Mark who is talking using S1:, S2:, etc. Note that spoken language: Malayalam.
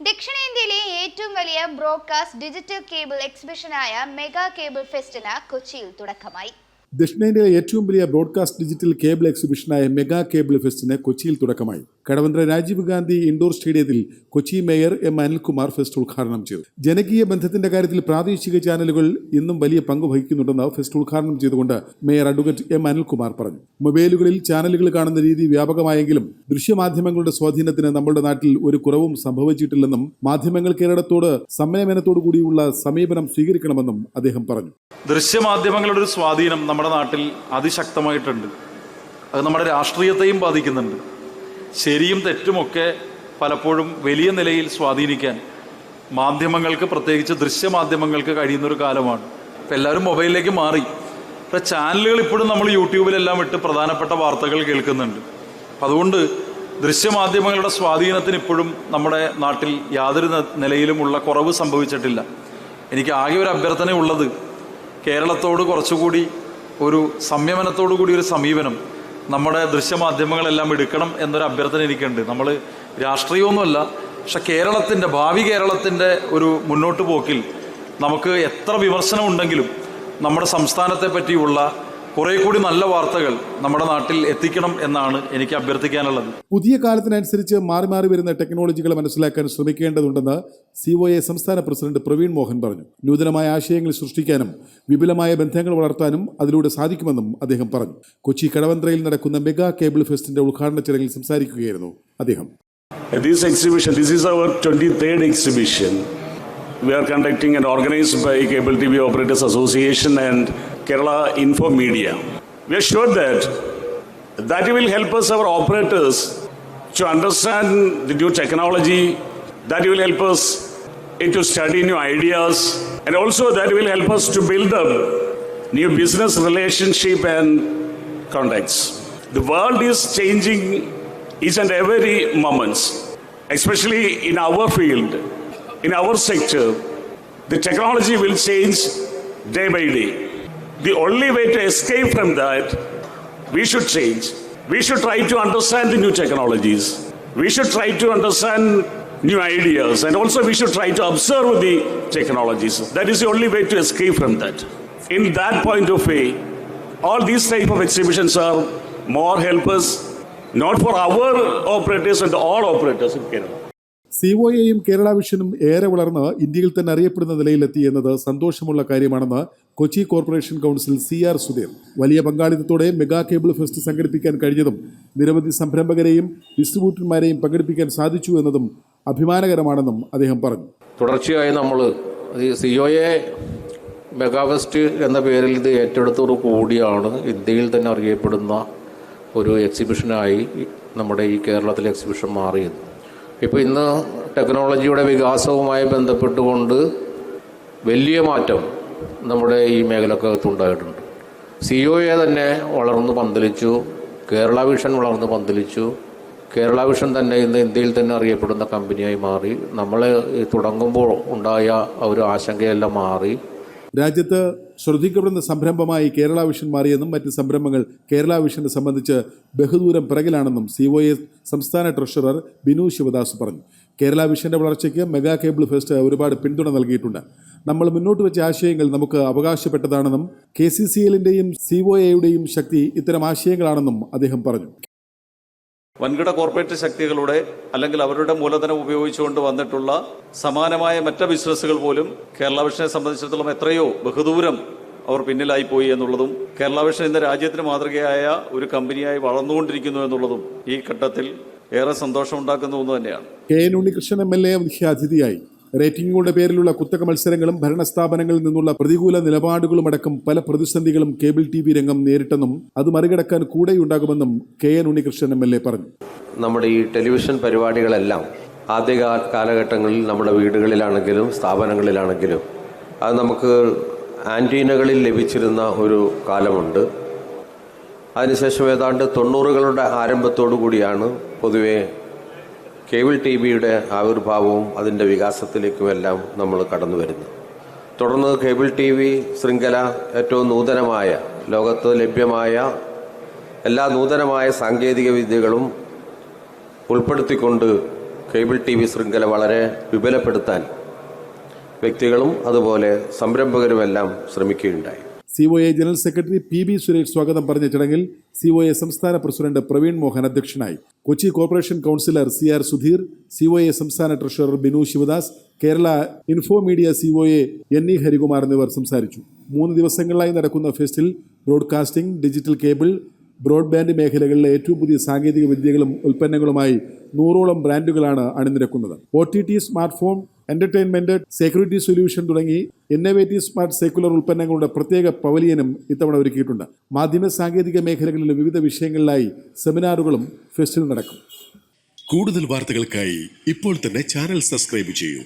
S1: ദക്ഷിണേന്ത്യയിലെ ഏറ്റവും വലിയ ബ്രോഡ്കാസ്റ്റ് ഡിജിറ്റൽ കേബിൾ എക്സിബിഷനായ മെഗാ കേബിൾ ഫെസ്റ്റിന് കൊച്ചിയിൽ തുടക്കമായി.
S2: ദക്ഷിണേന്ത്യയിലെ ഏറ്റവും വലിയ ബ്രോഡ്കാസ്റ്റ് ഡിജിറ്റൽ കേബിൾ എക്സിബിഷനായ മെഗാ കേബിൾ ഫെസ്റ്റിന് കൊച്ചിയിൽ തുടക്കമായി. കടവന്ത്ര രാജീവ് ഗാന്ധി ഇൻഡോർ സ്റ്റേഡിയത്തിൽ Kochi mayor M Anilkumar fest ഉദ്ഘാടനം ചെയ്തു. ജനകീയ ബന്ധത്തിന്റെ കാര്യത്തിൽ പ്രാദേശിക ചാനലുകൾ ഇന്നും വലിയ പങ്ക് വഹിക്കുന്നുണ്ടെന്ന് ഫെസ്റ്റ് ഉദ്ഘാടനം ചെയ്തുകൊണ്ട് മേയർ അഡ്വക്കേറ്റ് എം അനിൽകുമാർ പറഞ്ഞു. മൊബൈലുകളിൽ ചാനലുകൾ കാണുന്ന രീതി വ്യാപകമായെങ്കിലും ദൃശ്യമാധ്യമങ്ങളുടെ സ്വാധീനത്തിന് നമ്മുടെ നാട്ടിൽ ഒരു കുറവും സംഭവിച്ചിട്ടില്ലെന്നും മാധ്യമങ്ങൾ കേരളത്തോട് സംയമനത്തോടു കൂടിയുള്ള സമീപനം സ്വീകരിക്കണമെന്നും അദ്ദേഹം പറഞ്ഞു.
S3: ദൃശ്യമാധ്യമങ്ങളുടെ സ്വാധീനം നമ്മുടെ നാട്ടിൽ അതിശക്തമായിട്ടുണ്ട്. അത് നമ്മുടെ രാഷ്ട്രീയത്തെയും ബാധിക്കുന്നുണ്ട്. ശരിയും തെറ്റുമൊക്കെ പലപ്പോഴും വലിയ നിലയിൽ സ്വാധീനിക്കാൻ മാധ്യമങ്ങൾക്ക് പ്രത്യേകിച്ച് ദൃശ്യമാധ്യമങ്ങൾക്ക് കഴിയുന്നൊരു കാലമാണ്. ഇപ്പം എല്ലാവരും മൊബൈലിലേക്ക് മാറി. ഇപ്പം ചാനലുകൾ ഇപ്പോഴും നമ്മൾ യൂട്യൂബിലെല്ലാം ഇട്ട് പ്രധാനപ്പെട്ട വാർത്തകൾ കേൾക്കുന്നുണ്ട്. അതുകൊണ്ട് ദൃശ്യമാധ്യമങ്ങളുടെ സ്വാധീനത്തിന് ഇപ്പോഴും നമ്മുടെ നാട്ടിൽ യാതൊരു നിലയിലുമുള്ള കുറവ് സംഭവിച്ചിട്ടില്ല. എനിക്ക് ആകെ ഒരു അഭ്യർത്ഥന ഉള്ളത് കേരളത്തോട് കുറച്ചുകൂടി ഒരു സംയമനത്തോടു കൂടി ഒരു സമീപനം നമ്മുടെ ദൃശ്യമാധ്യമങ്ങളെല്ലാം എടുക്കണം എന്നൊരു അഭ്യർത്ഥന എനിക്കുണ്ട്. നമ്മൾ രാഷ്ട്രീയമൊന്നുമല്ല പക്ഷെ കേരളത്തിന്റെ ഭാവി കേരളത്തിന്റെ ഒരു മുന്നോട്ട് പോക്കിൽ നമുക്ക് എത്ര വിമർശനം ഉണ്ടെങ്കിലും നമ്മുടെ സംസ്ഥാനത്തെ പറ്റിയുള്ള കുറേ കൂടി നല്ല വാർത്തകൾ നമ്മുടെ നാട്ടിൽ എത്തിക്കണം എന്നാണ് എനിക്ക് അഭ്യർത്ഥിക്കാനുള്ളത്.
S2: പുതിയ കാലത്തിനനുസരിച്ച് മാറി മാറി വരുന്ന ടെക്നോളജികൾ മനസ്സിലാക്കാൻ ശ്രമിക്കേണ്ടതുണ്ടെന്ന് സി ഒ എ സംസ്ഥാന പ്രസിഡന്റ് പ്രവീൺ മോഹൻ പറഞ്ഞു. നൂതനമായ ആശയങ്ങൾ സൃഷ്ടിക്കാനും വിപുലമായ ബന്ധങ്ങൾ വളർത്താനും അതിലൂടെ സാധിക്കുമെന്നും അദ്ദേഹം പറഞ്ഞു. കൊച്ചി കടവന്ത്രയിൽ നടക്കുന്ന മെഗാ കേബിൾ ഫെസ്റ്റിന്റെ ഉദ്ഘാടന ചടങ്ങിൽ സംസാരിക്കുകയായിരുന്നു അദ്ദേഹം.
S4: This exhibition, this is our 23rd exhibition. We are conducting and organized by Cable TV Operators Association and Kerala Info Media. We are sure that that will help us, our operators, to understand the new technology, that will help us to study new ideas, and also that will help us to build up new business relationship and contacts. The world is changing each and every moment, especially in our field, in our sector. The technology will change day by day. The only way to escape from that, we should change. We should try to understand the new technologies. We should try to understand new ideas and also we should try to observe the technologies. That is the only way to escape from that. In that point of view, all these type of exhibitions are more helpers, not for our operators and all operators in Kerala.
S2: C O എയും കേരള വിഷനും ഏറെ വളർന്ന് ഇന്ത്യയിൽ തന്നെ അറിയപ്പെടുന്ന നിലയിലെത്തി എന്നത് സന്തോഷമുള്ള കാര്യമാണെന്ന് Kochi corporation council C R Sudheer വലിയ പങ്കാളിത്തത്തോടെ മെഗാ കേബിൾ ഫെസ്റ്റ് സംഘടിപ്പിക്കാൻ കഴിഞ്ഞതും നിരവധി സംരംഭകരെയും ഡിസ്ട്രിബ്യൂട്ടർമാരെയും പങ്കെടുപ്പിക്കാൻ സാധിച്ചു എന്നതും അഭിമാനകരമാണെന്നും അദ്ദേഹം പറഞ്ഞു.
S5: തുടർച്ചയായി നമ്മൾ സി ഒ എ മെഗാഫെസ്റ്റ് എന്ന പേരിൽ ഇത് ഏറ്റെടുത്തോടു കൂടിയാണ് ഇന്ത്യയിൽ തന്നെ അറിയപ്പെടുന്ന ഒരു എക്സിബിഷനായി നമ്മുടെ ഈ കേരളത്തിലെ എക്സിബിഷൻ മാറിയത്. ഇപ്പോൾ ഇന്ന് ടെക്നോളജിയുടെ വികാസവുമായി ബന്ധപ്പെട്ടുകൊണ്ട് വലിയ മാറ്റം നമ്മുടെ ഈ മേഖലക്കകത്തുണ്ടായിട്ടുണ്ട് സി ഒ എ തന്നെ വളർന്നു പന്തലിച്ചു കേരള വിഷൻ വളർന്നു പന്തലിച്ചു. കേരള വിഷൻ തന്നെ ഇന്ന് ഇന്ത്യയിൽ തന്നെ അറിയപ്പെടുന്ന കമ്പനിയായി മാറി. നമ്മൾ തുടങ്ങുമ്പോൾ ഉണ്ടായ ഒരു ആശങ്കയെല്ലാം മാറി.
S2: രാജ്യത്ത് ശ്രദ്ധിക്കപ്പെടുന്ന സംരംഭമായി കേരള വിഷൻ മാറിയെന്നും മറ്റ് സംരംഭങ്ങൾ കേരള വിഷനെ സംബന്ധിച്ച് ബഹുദൂരം പിറകിലാണെന്നും സി ഒ എ സംസ്ഥാന ട്രഷറർ ബിനു ശിവദാസ് പറഞ്ഞു. കേരള വിഷന്റെ വളർച്ചയ്ക്ക് മെഗാ കേബിൾ ഫെസ്റ്റ് ഒരുപാട് പിന്തുണ നൽകിയിട്ടുണ്ട്. നമ്മൾ മുന്നോട്ട് വെച്ച ആശയങ്ങൾ നമുക്ക് അവകാശപ്പെട്ടതാണെന്നും കെ സി സി എല്ലിന്റെയും സി ഒ എയുടെയും ശക്തി ഇത്തരം ആശയങ്ങളാണെന്നും അദ്ദേഹം പറഞ്ഞു.
S3: വൻകിട കോർപ്പറേറ്റ് ശക്തികളുടെ അല്ലെങ്കിൽ അവരുടെ മൂലധനം ഉപയോഗിച്ചുകൊണ്ട് വന്നിട്ടുള്ള സമാനമായ മറ്റ് ബിസിനസ്സുകൾ പോലും കേരള വിഷനെ സംബന്ധിച്ചിടത്തോളം എത്രയോ ബഹുദൂരം അവർ പിന്നിലായി പോയി എന്നുള്ളതും കേരള വിഷൻ ഇന്ന് രാജ്യത്തിന് മാതൃകയായ ഒരു കമ്പനിയായി വളർന്നുകൊണ്ടിരിക്കുന്നു എന്നുള്ളതും ഈ ഘട്ടത്തിൽ ഏറെ സന്തോഷമുണ്ടാക്കുന്ന ഒന്ന് തന്നെയാണ്.
S2: K Unnikrishnan M L A മുഖ്യാതിഥിയായി. റേറ്റിംഗുകളുടെ പേരിലുള്ള കുത്തക മത്സരങ്ങളും ഭരണസ്ഥാപനങ്ങളിൽ നിന്നുള്ള പ്രതികൂല നിലപാടുകളും അടക്കം പല പ്രതിസന്ധികളും കേബിൾ ടി വി രംഗം നേരിട്ടെന്നും അത് മറികടക്കാൻ കൂടെയുണ്ടാകുമെന്നും K N Unnikrishnan M L A പറഞ്ഞു.
S6: നമ്മുടെ ഈ ടെലിവിഷൻ പരിപാടികളെല്ലാം ആദ്യ കാലഘട്ടങ്ങളിൽ നമ്മുടെ വീടുകളിലാണെങ്കിലും സ്ഥാപനങ്ങളിലാണെങ്കിലും അത് നമുക്ക് ആന്റീനകളിൽ ലഭിച്ചിരുന്ന ഒരു കാലമുണ്ട്. അതിനുശേഷം ഏതാണ്ട് തൊണ്ണൂറുകളുടെ ആരംഭത്തോടു കൂടിയാണ് പൊതുവെ കേബിൾ ടി വിയുടെ ആവിർഭാവവും അതിന്റെ വികാസത്തിലേക്കുമെല്ലാം നമ്മൾ കടന്നു വരുന്നു. തുടർന്ന് കേബിൾ ടി വി ശൃംഖല ഏറ്റവും നൂതനമായ ലോകത്ത് ലഭ്യമായ എല്ലാ നൂതനമായ സാങ്കേതിക വിദ്യകളും ഉൾപ്പെടുത്തിക്കൊണ്ട് കേബിൾ ടി വി ശൃംഖല വളരെ വിപുലപ്പെടുത്താൻ വ്യക്തികളും അതുപോലെ സംരംഭകരുമെല്ലാം ശ്രമിക്കുകയുണ്ടായി.
S2: C O A general secretary P B Suresh സ്വാഗതം പറഞ്ഞ ചടങ്ങിൽ സി ഒ എ സംസ്ഥാന പ്രസിഡന്റ് പ്രവീൺ മോഹൻ അധ്യക്ഷനായി. Kochi corporation councillor C R Sudheer C O A സംസ്ഥാന treasurer Binu Sivadas Kerala info media C O A N E Harikumar എന്നിവർ സംസാരിച്ചു. മൂന്ന് ദിവസങ്ങളിലായി നടക്കുന്ന ഫെസ്റ്റിൽ ബ്രോഡ്കാസ്റ്റിംഗ് ഡിജിറ്റൽ കേബിൾ ബ്രോഡ്ബാൻഡ് മേഖലകളിലെ ഏറ്റവും പുതിയ സാങ്കേതിക വിദ്യകളും ഉൽപ്പന്നങ്ങളുമായി നൂറോളം ബ്രാൻഡുകളാണ് അണിനിരക്കുന്നത്. O T T smart phone entertainment security solution തുടങ്ങി ഇന്നവേറ്റീവ് സ്മാർട്ട് സെക്കുലർ ഉൽപ്പന്നങ്ങളുടെ പ്രത്യേക പവലിയനും ഇത്തവണ ഒരുക്കിയിട്ടുണ്ട്. മാധ്യമ സാങ്കേതിക മേഖലകളിലെ വിവിധ വിഷയങ്ങളിലായി സെമിനാറുകളും ഫെസ്റ്റിൽ നടക്കും.
S7: കൂടുതൽ വാർത്തകൾക്കായി ഇപ്പോൾ തന്നെ ചാനൽ സബ്സ്ക്രൈബ് ചെയ്യൂ.